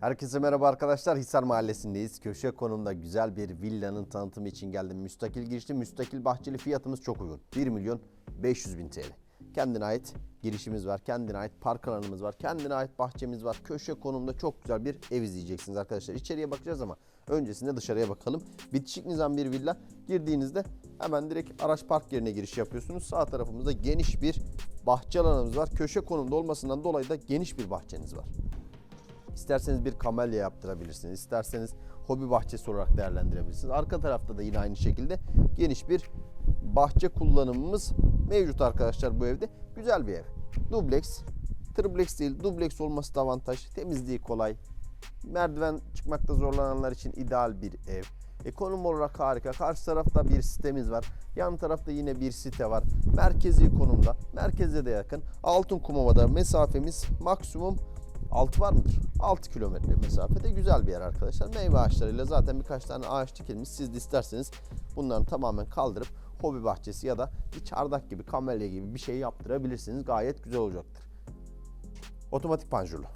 Herkese merhaba arkadaşlar. Hisar Mahallesi'ndeyiz. Köşe konumda güzel bir villanın tanıtımı için geldim. Müstakil girişli, müstakil bahçeli fiyatımız çok uygun. 1 milyon 500 bin TL. Kendine ait girişimiz var, kendine ait park alanımız var, kendine ait bahçemiz var. Köşe konumda çok güzel bir ev izleyeceksiniz arkadaşlar. İçeriye bakacağız ama öncesinde dışarıya bakalım. Bitişik nizam bir villa. Girdiğinizde hemen direkt araç park yerine giriş yapıyorsunuz. Sağ tarafımızda geniş bir bahçe alanımız var. Köşe konumda olmasından dolayı da geniş bir bahçeniz var. İsterseniz bir kamelya yaptırabilirsiniz. İsterseniz hobi bahçesi olarak değerlendirebilirsiniz. Arka tarafta da yine aynı şekilde geniş bir bahçe kullanımımız mevcut arkadaşlar bu evde. Güzel bir ev. Dubleks, triplex değil, dubleks olması da avantaj. Temizliği kolay. Merdiven çıkmakta zorlananlar için ideal bir ev. Ekonom olarak harika. Karşı tarafta bir sitemiz var. Yan tarafta yine bir site var. Merkezi konumda. Merkeze de yakın. Altın Kumova'da mesafemiz maksimum 6 var mıdır? 6 kilometre mesafede güzel bir yer arkadaşlar. Meyve ağaçlarıyla zaten birkaç tane ağaç dikilmiş. Siz de isterseniz bunların tamamen kaldırıp hobi bahçesi ya da bir çardak gibi, kamelya gibi bir şey yaptırabilirsiniz. Gayet güzel olacaktır. Otomatik panjurlu.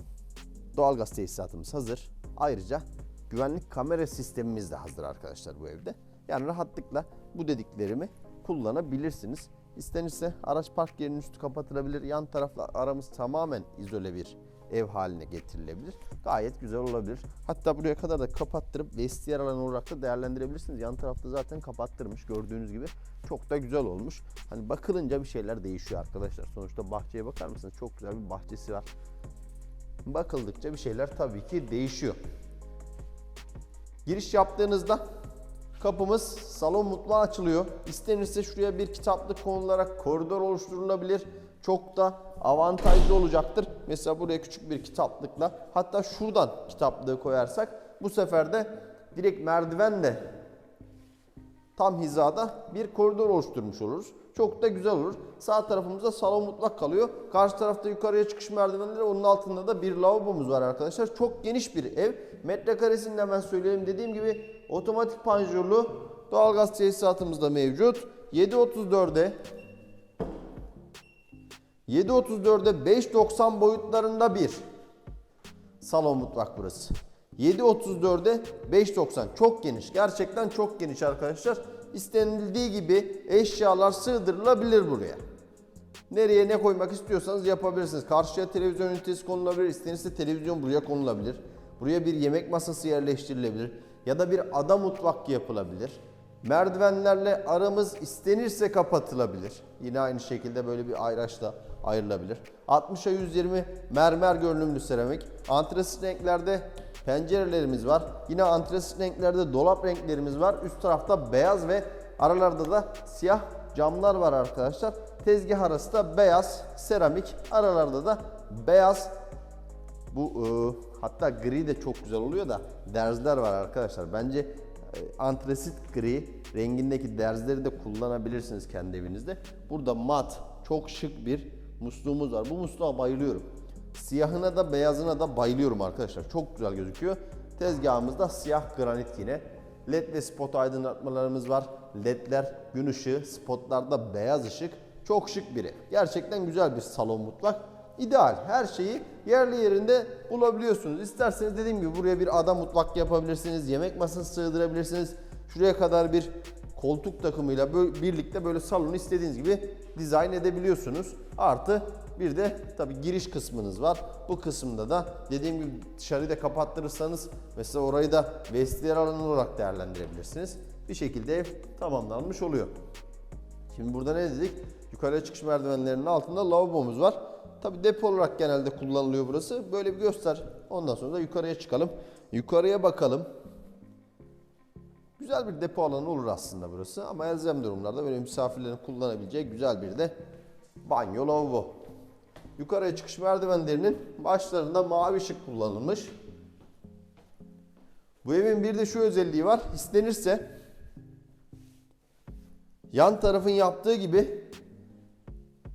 Doğalgaz tesisatımız hazır. Ayrıca güvenlik kamera sistemimiz de hazır arkadaşlar bu evde. Yani rahatlıkla bu dediklerimi kullanabilirsiniz. İstenirse araç park yerinin üstü kapatılabilir. Yan tarafla aramız tamamen izole bir ev haline getirilebilir. Gayet güzel olabilir. Hatta buraya kadar da kapattırıp vestiyer alanı olarak da değerlendirebilirsiniz. Yan tarafta zaten kapattırmış gördüğünüz gibi. Çok da güzel olmuş. Hani bakılınca bir şeyler değişiyor arkadaşlar. Sonuçta bahçeye bakar mısınız? Çok güzel bir bahçesi var. Bakıldıkça bir şeyler tabii ki değişiyor. Giriş yaptığınızda kapımız salon mutfağı açılıyor. İstenirse şuraya bir kitaplık konularak koridor oluşturulabilir. Çok da avantajlı olacaktır. Mesela buraya küçük bir kitaplıkla hatta şuradan kitaplığı koyarsak bu sefer de direkt merdivenle tam hizada bir koridor oluşturmuş oluruz. Çok da güzel olur. Sağ tarafımızda salon mutfak kalıyor. Karşı tarafta yukarıya çıkış merdivenleri onun altında da bir lavabomuz var arkadaşlar. Çok geniş bir ev. Metrekaresini de hemen söyleyelim. Dediğim gibi otomatik panjurlu doğalgaz tesisatımız da mevcut. 7.34'e 7.34'e 5.90 boyutlarında bir salon mutfak burası. 7.34'e 5.90 çok geniş. Gerçekten çok geniş arkadaşlar. İstenildiği gibi eşyalar sığdırılabilir buraya. Nereye ne koymak istiyorsanız yapabilirsiniz. Karşıya televizyon ünitesi konulabilir. İstenirse televizyon buraya konulabilir. Buraya bir yemek masası yerleştirilebilir. Ya da bir ada mutfak yapılabilir. Merdivenlerle aramız istenirse kapatılabilir. Yine aynı şekilde böyle bir ayraçla ayrılabilir. 60'a 120 mermer görünümlü seramik. Antresit renklerde pencerelerimiz var. Yine antresit renklerde dolap renklerimiz var. Üst tarafta beyaz ve aralarda da siyah camlar var arkadaşlar. Tezgah arası da beyaz seramik. Aralarda da beyaz bu e, hatta gri de çok güzel oluyor da derzler var arkadaşlar. Bence antresit gri rengindeki derzleri de kullanabilirsiniz kendi evinizde. Burada mat çok şık bir musluğumuz var. Bu musluğa bayılıyorum. Siyahına da beyazına da bayılıyorum arkadaşlar. Çok güzel gözüküyor. Tezgahımızda siyah granit yine. LED ve spot aydınlatmalarımız var. LED'ler gün ışığı, spotlarda beyaz ışık. Çok şık biri. Gerçekten güzel bir salon mutfak. İdeal. Her şeyi yerli yerinde bulabiliyorsunuz. İsterseniz dediğim gibi buraya bir ada mutfak yapabilirsiniz. Yemek masası sığdırabilirsiniz. Şuraya kadar bir koltuk takımıyla birlikte böyle salonu istediğiniz gibi dizayn edebiliyorsunuz. Artı bir de tabi giriş kısmınız var. Bu kısımda da dediğim gibi dışarıyı da kapattırırsanız mesela orayı da vestiyer alanı olarak değerlendirebilirsiniz. Bir şekilde ev tamamlanmış oluyor. Şimdi burada ne dedik? Yukarıya çıkış merdivenlerinin altında lavabomuz var. Tabi depo olarak genelde kullanılıyor burası. Böyle bir göster. Ondan sonra da yukarıya çıkalım. Yukarıya bakalım. Güzel bir depo alanı olur aslında burası ama elzem durumlarda böyle misafirlerin kullanabileceği güzel bir de banyo lavabo. Yukarıya çıkış merdivenlerinin başlarında mavi ışık kullanılmış. Bu evin bir de şu özelliği var. İstenirse yan tarafın yaptığı gibi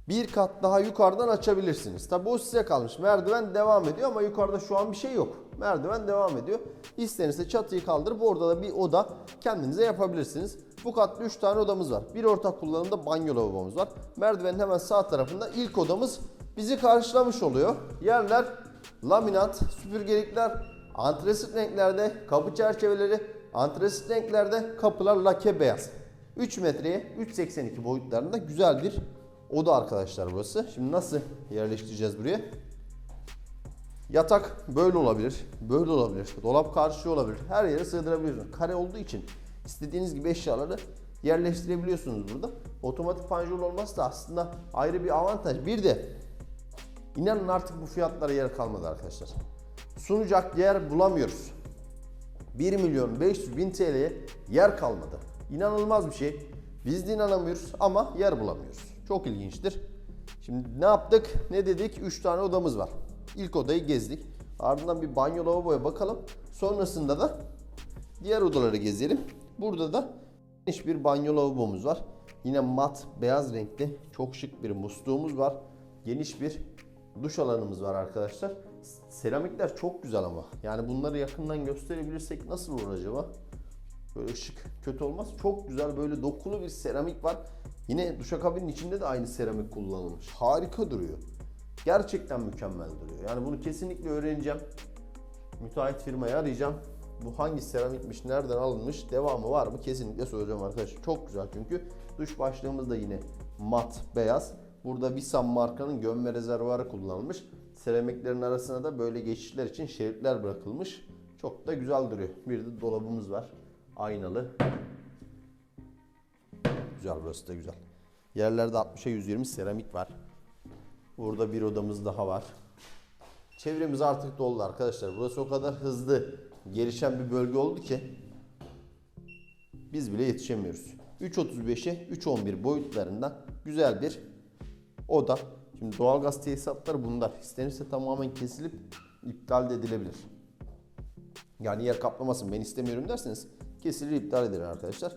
bir kat daha yukarıdan açabilirsiniz. Tabi o size kalmış. Merdiven devam ediyor ama yukarıda şu an bir şey yok. Merdiven devam ediyor. İstenirse çatıyı kaldırıp orada da bir oda kendinize yapabilirsiniz. Bu katta 3 tane odamız var. Bir ortak kullanımda banyo lavabomuz var. Merdivenin hemen sağ tarafında ilk odamız bizi karşılamış oluyor. Yerler laminat, süpürgelikler Antresit renklerde kapı çerçeveleri, antresit renklerde kapılar lake beyaz. 3 metreye 3.82 boyutlarında güzel bir oda arkadaşlar burası. Şimdi nasıl yerleştireceğiz buraya? Yatak böyle olabilir, böyle olabilir. Dolap karşı olabilir. Her yere sığdırabiliyorsunuz. Kare olduğu için istediğiniz gibi eşyaları yerleştirebiliyorsunuz burada. Otomatik panjur olması da aslında ayrı bir avantaj. Bir de inanın artık bu fiyatlara yer kalmadı arkadaşlar. Sunacak yer bulamıyoruz. 1 milyon 500 bin TL'ye yer kalmadı. İnanılmaz bir şey. Biz de inanamıyoruz ama yer bulamıyoruz. Çok ilginçtir. Şimdi ne yaptık? Ne dedik? 3 tane odamız var. İlk odayı gezdik. Ardından bir banyo lavaboya bakalım. Sonrasında da diğer odaları gezelim. Burada da geniş bir banyo lavabomuz var. Yine mat beyaz renkli çok şık bir musluğumuz var. Geniş bir duş alanımız var arkadaşlar. Seramikler çok güzel ama. Yani bunları yakından gösterebilirsek nasıl olur acaba? Böyle ışık kötü olmaz. Çok güzel böyle dokulu bir seramik var. Yine duşakabinin içinde de aynı seramik kullanılmış. Harika duruyor. Gerçekten mükemmel duruyor. Yani bunu kesinlikle öğreneceğim. Müteahhit firmayı arayacağım. Bu hangi seramikmiş, nereden alınmış, devamı var mı kesinlikle soracağım arkadaşlar. Çok güzel çünkü. Duş başlığımız da yine mat, beyaz. Burada Visam markanın gömme rezervuarı kullanılmış. Seramiklerin arasına da böyle geçişler için şeritler bırakılmış. Çok da güzel duruyor. Bir de dolabımız var. Aynalı. Güzel burası da güzel. Yerlerde 60'a 120 seramik var. Burada bir odamız daha var. Çevremiz artık doldu arkadaşlar. Burası o kadar hızlı gelişen bir bölge oldu ki biz bile yetişemiyoruz. 3.35'e 3.11 boyutlarında güzel bir oda. Şimdi doğalgaz tesisatları bunlar. İstenirse tamamen kesilip iptal de edilebilir. Yani yer kaplamasın ben istemiyorum derseniz kesilir iptal edilir arkadaşlar.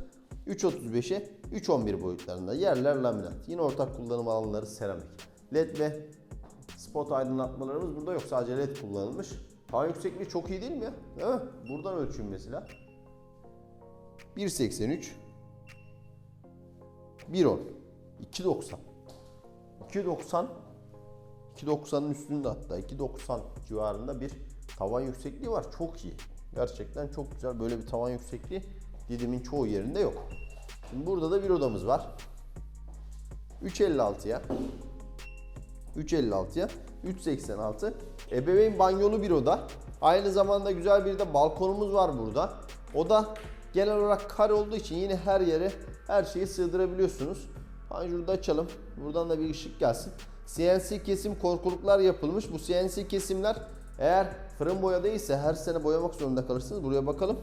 3.35'e 3.11 boyutlarında yerler laminat. Yine ortak kullanım alanları seramik. LED ve spot aydınlatmalarımız burada yok. Sadece LED kullanılmış. Hava yüksekliği çok iyi değil mi ya? Değil mi? Buradan ölçün mesela. 1.83 1.10 2.90 2.90 2.90'ın üstünde hatta 2.90 civarında bir tavan yüksekliği var. Çok iyi. Gerçekten çok güzel. Böyle bir tavan yüksekliği Didim'in çoğu yerinde yok. Şimdi burada da bir odamız var. 3.56'ya 3.56'ya 3.86 ebeveyn banyolu bir oda. Aynı zamanda güzel bir de balkonumuz var burada. O da genel olarak kare olduğu için yine her yere her şeyi sığdırabiliyorsunuz. Panjuru da açalım. Buradan da bir ışık gelsin. CNC kesim korkuluklar yapılmış. Bu CNC kesimler eğer fırın boya değilse her sene boyamak zorunda kalırsınız. Buraya bakalım.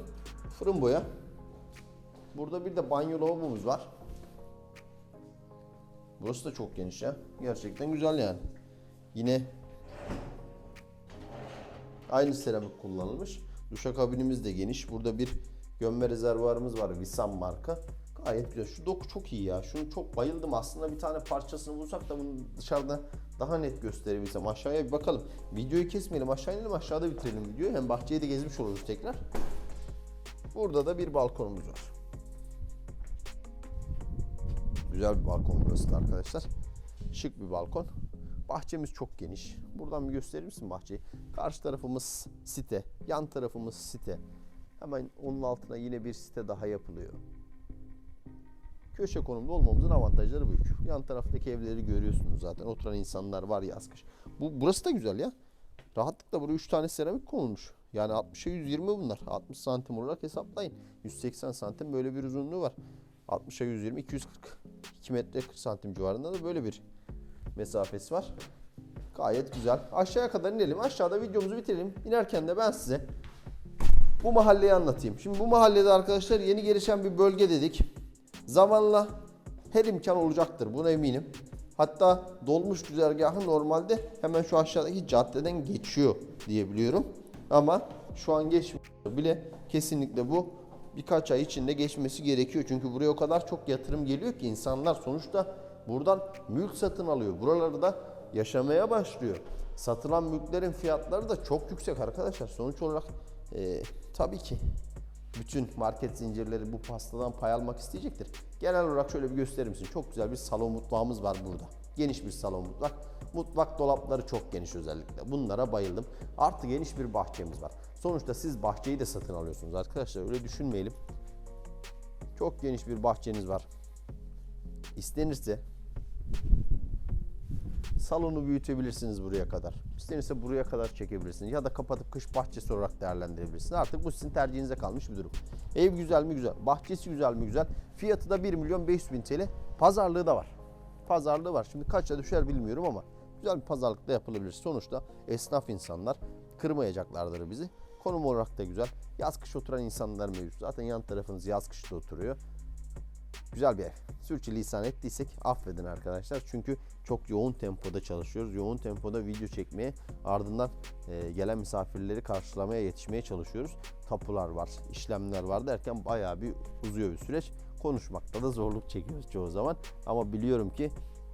Fırın boya. Burada bir de banyo lavabomuz var. Burası da çok geniş ya. Gerçekten güzel yani. Yine aynı seramik kullanılmış. Duşakabinimiz de geniş. Burada bir gömme rezervuarımız var. Visam marka. Gayet güzel. Şu doku çok iyi ya. Şunu çok bayıldım. Aslında bir tane parçasını bulsak da bunu dışarıda daha net gösterebilsem. Aşağıya bir bakalım. Videoyu kesmeyelim. Aşağı inelim. Aşağıda bitirelim videoyu. Hem bahçeyi de gezmiş oluruz tekrar. Burada da bir balkonumuz var. Güzel bir balkon burası da arkadaşlar. Şık bir balkon. Bahçemiz çok geniş. Buradan bir gösterir misin bahçeyi? Karşı tarafımız site, yan tarafımız site. Hemen onun altına yine bir site daha yapılıyor. Köşe konumda olmamızın avantajları büyük. Yan taraftaki evleri görüyorsunuz zaten. Oturan insanlar var yaz kış. Bu burası da güzel ya. Rahatlıkla buraya 3 tane seramik konulmuş. Yani 60'a 120 bunlar. 60 santim olarak hesaplayın. 180 santim böyle bir uzunluğu var. 60'a 120, 240. 2 metre 40 santim civarında da böyle bir mesafesi var. Gayet güzel. Aşağıya kadar inelim. Aşağıda videomuzu bitirelim. İnerken de ben size bu mahalleyi anlatayım. Şimdi bu mahallede arkadaşlar yeni gelişen bir bölge dedik. Zamanla her imkan olacaktır. Buna eminim. Hatta dolmuş güzergahı normalde hemen şu aşağıdaki caddeden geçiyor diye biliyorum. Ama şu an geçmiyor bile kesinlikle bu birkaç ay içinde geçmesi gerekiyor. Çünkü buraya o kadar çok yatırım geliyor ki insanlar sonuçta buradan mülk satın alıyor. Buraları da yaşamaya başlıyor. Satılan mülklerin fiyatları da çok yüksek arkadaşlar. Sonuç olarak e, tabii ki bütün market zincirleri bu pastadan pay almak isteyecektir. Genel olarak şöyle bir gösterir misin? Çok güzel bir salon mutfağımız var burada. Geniş bir salon mutfak. Mutfak dolapları çok geniş özellikle. Bunlara bayıldım. Artı geniş bir bahçemiz var. Sonuçta siz bahçeyi de satın alıyorsunuz arkadaşlar. Öyle düşünmeyelim. Çok geniş bir bahçeniz var. İstenirse salonu büyütebilirsiniz buraya kadar. İstenirse buraya kadar çekebilirsiniz. Ya da kapatıp kış bahçesi olarak değerlendirebilirsiniz. Artık bu sizin tercihinize kalmış bir durum. Ev güzel mi güzel. Bahçesi güzel mi güzel. Fiyatı da 1 milyon 500 bin TL. Pazarlığı da var. Pazarlığı var. Şimdi kaça düşer bilmiyorum ama güzel bir pazarlık da yapılabilir. Sonuçta esnaf insanlar kırmayacaklardır bizi. Konum olarak da güzel. Yaz kış oturan insanlar mevcut. Zaten yan tarafınız yaz kışta oturuyor. Güzel bir ev. Sürçülisan ettiysek affedin arkadaşlar. Çünkü çok yoğun tempoda çalışıyoruz. Yoğun tempoda video çekmeye ardından e, gelen misafirleri karşılamaya yetişmeye çalışıyoruz. Tapular var, işlemler var derken bayağı bir uzuyor bir süreç. Konuşmakta da zorluk çekiyoruz çoğu zaman. Ama biliyorum ki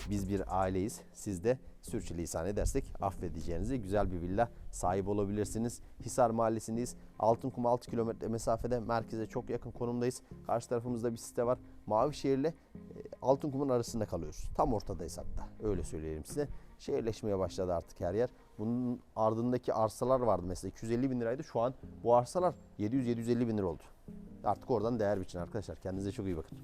biz bir aileyiz. Siz de sürçülisan edersek affedeceğinizi güzel bir villa sahip olabilirsiniz. Hisar Mahallesi'ndeyiz. Altınkum 6 kilometre mesafede merkeze çok yakın konumdayız. Karşı tarafımızda bir site var. Mavişehir'le e, Altınkum'un arasında kalıyoruz. Tam ortadayız hatta. Öyle söyleyelim size. Şehirleşmeye başladı artık her yer. Bunun ardındaki arsalar vardı mesela 250 bin liraydı. Şu an bu arsalar 700-750 bin lira oldu. Artık oradan değer biçin arkadaşlar. Kendinize çok iyi bakın.